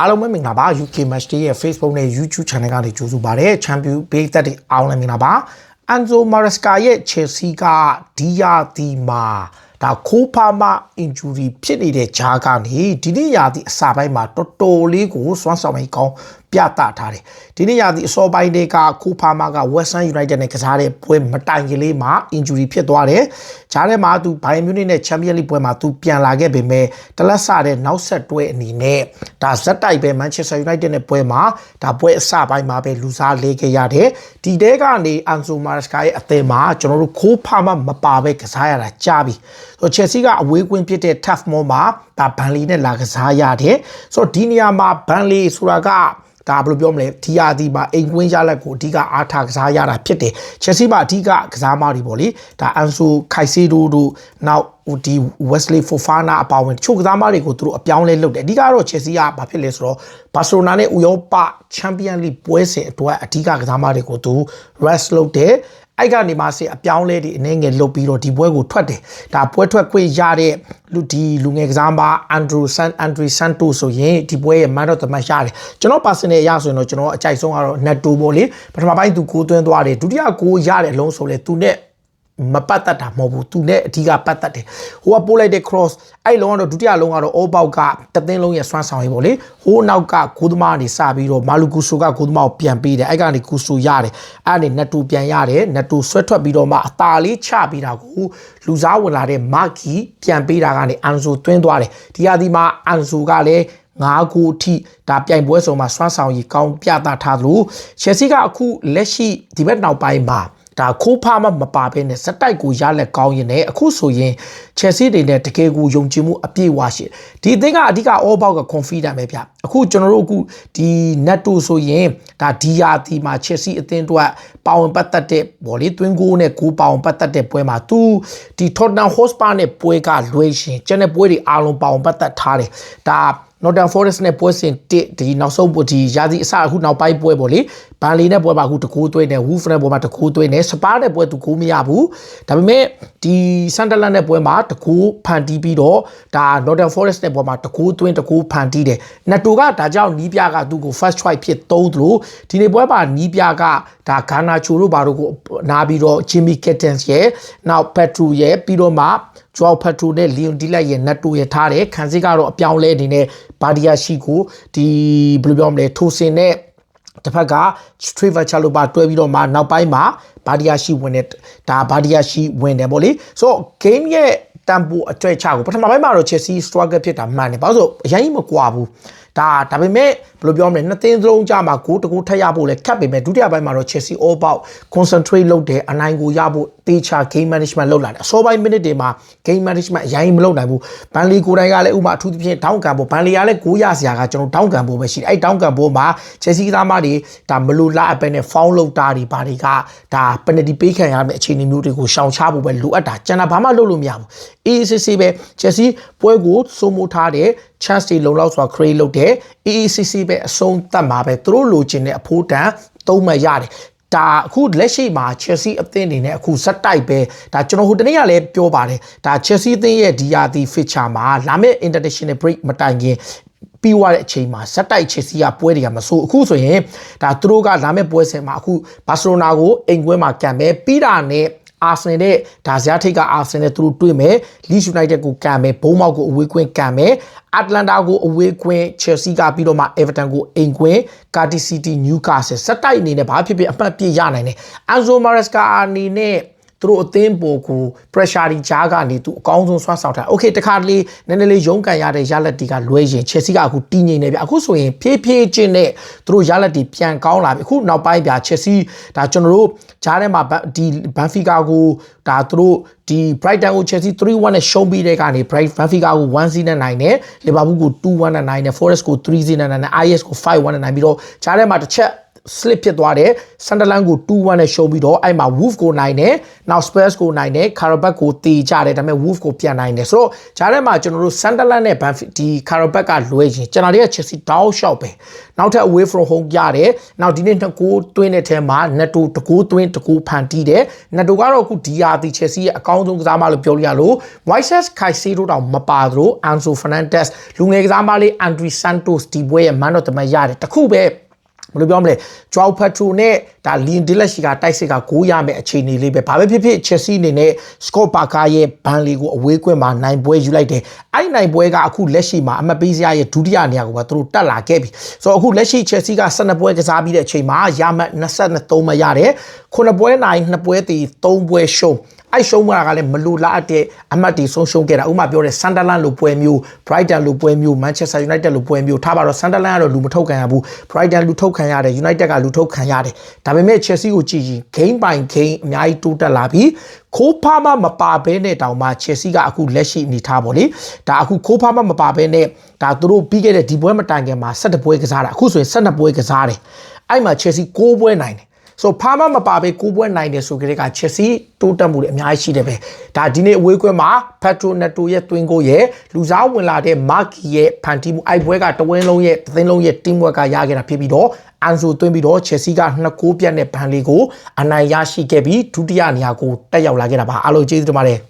အားလုံးပဲမင်္ဂလာပါ UK Match Day ရဲ့ Facebook နဲ့ YouTube Channel ကနေကြိုဆိုပါရစေ။ Champion ပေးသက်တဲ့အားလုံးလည်းမင်္ဂလာပါ။ Enzo Maresca ရဲ့ Chelsea ကဒီယာဒီမှာဒါခိုးဖာမ injury ဖြစ်နေတဲ့ဂျားကနေဒီနေ့ရာသီအစပိုင်းမှာတော်တော်လေးကိုစွမ်းဆောင်ရည်ကောင်း ပြသထားတယ်ဒီနေ့ရာသီအစောပိုင်းတွေကခိုးဖာမက Western United နဲ့ကစားတဲ့ပွဲမတိုင်ခင်လေးမှာ injury ဖြစ်သွားတယ်ဂျားထဲမှာသူ Bayern Munich နဲ့ Champions League ပွဲမှာသူပြန်လာခဲ့ပေမဲ့တလက်ဆတဲ့နောက်ဆက်တွဲအနေနဲ့ဒါဇက်တိုက်ပဲ Manchester United နဲ့ပွဲမှာဒါပွဲအစပိုင်းမှာပဲလူစားလေးခဲ့ရတယ်ဒီတဲကနေ Anzo Maresca ရဲ့အသင်းမှာကျွန်တော်တို့ခိုးဖာမမပါပဲကစားရတာကြားပြီဆို Chelsea ကအဝေးကွင်းဖြစ်တဲ့ Tough Moor မှာဒါဘန်လီနဲ့လာကစားရတယ်ဆိုတော့ဒီနေရာမှာဘန်လီဆိုတာက ဒါဘယ်လိုပြောမလဲ TRD မှာအိမ်ကွင်းရလက်ကိုအဓိကအားထားကစားရတာဖြစ်တယ်။ Chelsea မှာအဓိကကစားမတွေပေါ့လေ။ဒါ Ansu Caicedo တို့နောက်ဒီ Wesley Fofana အပါအဝင်ချို့ကစားမတွေကိုသူတို့အပြောင်းလဲလုပ်တယ်။အဓိကတော့ Chelsea ကဘာဖြစ်လဲဆိုတော့ Barcelona နဲ့ဥရောပ Champion League ပွဲစဉ်အတွက်အဓိကကစားမတွေကိုသူ rest လုပ်တယ်။ အဲ့ကနေမှစေအပြောင်းလဲတွေအနေငယ်လုပ်ပြီးတော့ဒီပွဲကိုထွက်တယ်ဒါပွဲထွက်ခွင့်ရတဲ့လူဒီလူငယ်ကစားမအန်ဒရူဆန်အန်ဒရီဆန်တိုဆိုရင်ဒီပွဲရဲ့ man of the match ရတယ်ကျွန်တော် personal ရဆိုရင်တော့ကျွန်တော်အကြိုက်ဆုံးကတော့ netto ပေါ့လေပထမပိုင်းသူကိုသွင်းသွားတယ်ဒုတိယကိုရတဲ့အလုံးဆိုလဲသူနဲ့ မပတ်သက်တာမဟုတ်ဘူးသူနဲ့အဓိကပတ်သက်တယ်ဟိုကပို့လိုက်တဲ့ cross အဲ့လုံးကတော့ဒုတိယလုံးကတော့ all bout ကတသင်းလုံးရဲ့စွမ်းဆောင်ရေးပေါ့လေဟိုနောက်ကဂိုးသမားကနေစပြီးတော့မာလူကူဆိုကဂိုးသမားကိုပြန်ပေးတယ်အဲ့ကနေကူဆိုရတယ်အဲ့ကနေနတူပြန်ရတယ်နတူဆွဲထွက်ပြီးတော့မှအသာလေးချပြီးတာကိုလူစားဝင်လာတဲ့မာကီပြန်ပေးတာကနေအန်ဆိုသွင်းသွားတယ်ဒီဟာဒီမှာအန်ဆိုကလည်းငါးခုအထိဒါပြိုင်ပွဲဆောင်မှာစွမ်းဆောင်ရည်ကောင်းပြသထားသလိုချယ်ဆီကအခုလက်ရှိဒီဘက်နောက်ပိုင်းမှာ ဒါခိုးဖားမမပါဘဲနဲ့စက်တိုက်ကိုရလက်ကောင်းရင်လည်းအခုဆိုရင် Chelsea တွေနဲ့တကယ်ကိုယုံကြည်မှုအပြည့်ဝရှိဒီအသင်းကအဓိက all about က confident ပဲဗျအခုကျွန်တော်တို့အခုဒီ netto ဆိုရင်ဒါဒီယာတီမှာ Chelsea အသင်းတို့ပါဝင်ပတ်သက်တဲ့ဗော်လေတွင်းကိုနဲ့ကိုပါဝင်ပတ်သက်တဲ့ပွဲမှာသူဒီ Tottenham Hotspur နဲ့ပွဲကလွှဲရှင်ကျန်တဲ့ပွဲတွေအားလုံးပါဝင်ပတ်သက်ထားတယ်ဒါ Northern Forest နဲ့ပွဲစဉ်တစ်ဒီနောက်ဆုံးပွဲဒီရာသီအစအခုနောက်ပိုင်းပွဲပေါ့လေဘန်လီနဲ့ပွဲမှာအခုတကူသွင်းတယ် Wolf နဲ့ပွဲမှာတကူသွင်းတယ်စပါးနဲ့ပွဲတကူမရဘူးဒါပေမဲ့ဒီ Sunderland နဲ့ပွဲမှာတကူဖန်တီးပြီးတော့ဒါ Northern Forest နဲ့ပွဲမှာတကူသွင်းတကူဖန်တီးတယ်နတူကဒါကြောင့်နီးပြကသူ့ကို first choice ဖြစ်သုံးသလိုဒီနေ့ပွဲမှာနီးပြကဒါဂါနာချိုတို့ဘာတို့ကိုနားပြီးတော့ Jimmy Kittens ရဲ့နောက် Petru ရဲ့ပြီးတော့မှ ဂျွာဖတ်တိုနဲ့လီယွန်ဒီလက်ရဲ့နတ်တိုရဲ့ထားတယ်ခံစစ်ကတော့အပြောင်းလဲအနေနဲ့ဘာဒီယာရှိကိုဒီဘယ်လိုပြောမလဲထိုစင်နဲ့တစ်ဖက်က Trevor Chalobah တွဲပြီးတော့မှနောက်ပိုင်းမှာဘာဒီယာရှိဝင်တဲ့ဒါဘာဒီယာရှိဝင်တယ်ပေါ့လေဆိုတော့ game ရဲ့တမ်ပိုအတွေ့အချကိုပထမပိုင်းမှာတော့ Chelsea struggle ဖြစ်တာမှန်တယ်ဘာလို့ဆိုအရင်မကွာဘူး ဒါဒါပေမဲ့ဘယ်လိုပြောမလဲနှစ်သင်းစလုံးကြမှာဂိုးတကူထက်ရဖို့လဲခက်ပေမဲ့ဒုတိယပိုင်းမှာတော့ Chelsea all about concentrate လုပ်တယ်အနိုင်ကိုရဖို့တေချာ game management လုပ်လာတယ်အစောပိုင်း minute တွေမှာ game management အရင်မလုပ်နိုင်ဘူးဘန်လီကိုတိုင်းကလည်းဥမာအထူးသဖြင့်တောင်းကန်ဖို့ဘန်လီကလည်းဂိုးရစရာကကျွန်တော်တောင်းကန်ဖို့ပဲရှိတယ်အဲ့တောင်းကန်ဖို့မှာ Chelsea ကသားမတွေဒါမလိုလားအပဲနဲ့ foul လုပ်တာတွေဘာတွေကဒါ penalty ပေးခံရမယ့်အခြေအနေမျိုးတွေကိုရှောင်ချဖို့ပဲလိုအပ်တာကျန်တာဘာမှလုပ်လို့မရဘူး AACC ပဲ Chelsea ပွဲကိုစိုးမိုးထားတဲ့ chance တွေလုံလောက်စွာ create လုပ်တယ် AACC ပဲအဆုံးသတ်မှာပဲသူတို့လိုချင်တဲ့အဖိုးတန်သုံးမှရတယ်ဒါအခုလက်ရှိမှာ Chelsea အသင်းအနေနဲ့အခုဇက်တိုက်ပဲဒါကျွန်တော်ဟိုတနေ့ကလည်းပြောပါတယ်ဒါ Chelsea အသင်းရဲ့ဒီယာဒီ feature မှာလာမယ့် international break မတိုင်ခင်ပြီးသွားတဲ့အချိန်မှာဇက်တိုက်ချယ်ဆီကပွဲတွေကမဆိုးအခုဆိုရင်ဒါသူတို့ကလာမယ့်ပွဲစဉ်မှာအခုဘာစီလိုနာကိုအိမ်ကွင်းမှာကန်မယ်ပြီးတာနဲ့ အာဆင်နဲ့ဒါဇာထိတ်ကအာဆင်နဲ့သူတို့တွေ့မယ်လီယူနိုက်တက်ကိုကန်မယ်ဘုံမောက်ကိုအဝေးကွင်းကန်မယ်အတ္တလန်တာကိုအဝေးကွင်းချယ်ဆီကပြီးတော့မှအေဗာတန်ကိုအိမ်ကွင်းကာတီစီတီနျူကာဆယ်စက်တိုက်အနေနဲ့ဘာဖြစ်ဖြစ်အမှတ်ပြရနိုင်တယ်အန်ဇိုမာရက်စကာအနေနဲ့ သူတို့အသင်းပေါ်ကို pressure ဒီကြားကနေသူအကောင်းဆုံးဆွမ်းဆောင်ထား။ Okay တခါတလေနည်းနည်းလေးရုန်းကန်ရတဲ့ရလက်တီကလွဲရင် Chelsea ကအခုတီးငိမ့်နေဗျ။အခုဆိုရင်ဖြည်းဖြည်းချင်းနဲ့သူတို့ရလက်တီပြန်ကောင်းလာပြီ။အခုနောက်ပိုင်းဗျာ Chelsea ဒါကျွန်တော်တို့ကြားထဲမှာဒီ Benfica ကိုဒါသူတို့ဒီ Brighton ကို Chelsea 3-1နဲ့ရှုံးပြီးတဲ့ကနေ Bright Benfica ကို1-0နဲ့နိုင်တယ်။ Liverpool ကို2-1နဲ့နိုင်တယ်။ Forest ကို3-0နဲ့နိုင်တယ်။ IS ကို5-1နဲ့နိုင်ပြီးတော့ကြားထဲမှာတစ်ချက် slip ဖြစ်သွားတယ်ဆန်ဒလန်ကို2-1နဲ့ရှုံးပြီးတော့အဲ့မှာ Wolf ကိုနိုင်တယ် နောက် Spurs ကိုနိုင်တယ် Carabao ကိုတီကြတယ်ဒါပေမဲ့ Wolf ကိုပြန်နိုင်တယ်ဆိုတော့ဂျားထဲမှာကျွန်တော်တို့ Sunderland နဲ့ Banfield ဒီ Carabao ကလွဲရင်ကျွန်တော်တို့က Chelsea တောက်လျှောက်ပဲနောက်ထပ် away from home ရတယ်နောက်ဒီနေ့နှစ်ကိုတွင်းတဲ့ထဲမှာ Netto တကိုးတွင်းတကိုးဖန်တီးတယ် Netto ကတော့အခုဒီယာဒီ Chelsea ရဲ့အကောင်းဆုံးကစားမလို့ပြောလို့ရလို့ Moises Caicedo တောင်မပါသလို Anzo Fernandez လူငယ်ကစားမလေး Andri Santos ဒီပွဲရဲ့ man of the match ရတယ်တခုပဲ ဘယ်လိုပြောမလဲဂျွာဖက်ထရိုနဲ့ဒါလင်ဒီလက်ရှိကတိုက်စစ်ကဂိုးရမယ်အခြေအနေလေးပဲဘာပဲဖြစ်ဖြစ်ချက်စီအနေနဲ့စကော့ပါကာရဲ့ဘန်လီကိုအဝေးကွင်းမှာနိုင်ပွဲယူလိုက်တယ်အဲ့ဒီနိုင်ပွဲကအခုလက်ရှိမှာအမတ်ပေးစရာရဲ့ဒုတိယနေရာကိုပဲသူတို့တက်လာခဲ့ပြီဆိုတော့အခုလက်ရှိချက်စီက12ပွဲကစားပြီးတဲ့အချိန်မှာရမှတ်23မှရတယ်9ပွဲနိုင်2ပွဲတည်3ပွဲရှုံး အဲ့ရှုံးမတာကလည်းမလူလားတဲ့အမှတ်တီဆုံးရှုံးခဲ့တာဥပမာပြောတဲ့ Sunderland လိုပွဲမျိုး Brighton လိုပွဲမျိုး Manchester United လိုပွဲမျိုးထားပါတော့ Sunderland ကတော့လူမထုတ်ခံရဘူး Brighton လူထုတ်ခံရတယ် United ကလူထုတ်ခံရတယ်ဒါပေမဲ့ Chelsea ကိုကြည့်ရင် game by game အများကြီးတိုးတက်လာပြီးခိုးဖားမမပါဘဲနဲ့တောင်မှ Chelsea ကအခုလက်ရှိအနေထားပေါ့လေဒါအခုခိုးဖားမမပါဘဲနဲ့ဒါသူတို့ပြီးခဲ့တဲ့ဒီပွဲမတိုင်ခင်မှာ17ပွဲကစားတာအခုဆိုရင်12ပွဲကစားတယ်အဲ့မှာ Chelsea 6ပွဲနိုင်တယ် ဆိုဖာမမပါပဲကိုပွဲနိုင်တယ်ဆိုကြတဲ့ကချက်စီတိုးတက်မှုတွေအများကြီးရှိတယ်ပဲဒါဒီနေ့အဝေးကွဲမှာဖက်ထရိုနက်တိုရဲ့တွင်းကိုရဲ့လူစားဝင်လာတဲ့မာကီရဲ့ဖန်တီးမှုအိုက်ပွဲကတဝင်းလုံးရဲ့သင်းလုံးရဲ့ team work ကရခဲ့တာဖြစ်ပြီးတော့အန်ဆိုသွင်းပြီးတော့ချက်စီကနှစ်ကိုးပြတ်တဲ့ဘန်လေးကိုအနိုင်ရရှိခဲ့ပြီးဒုတိယနေရာကိုတက်ရောက်လာခဲ့တာပါအားလုံးကျေးဇူးတင်ပါတယ်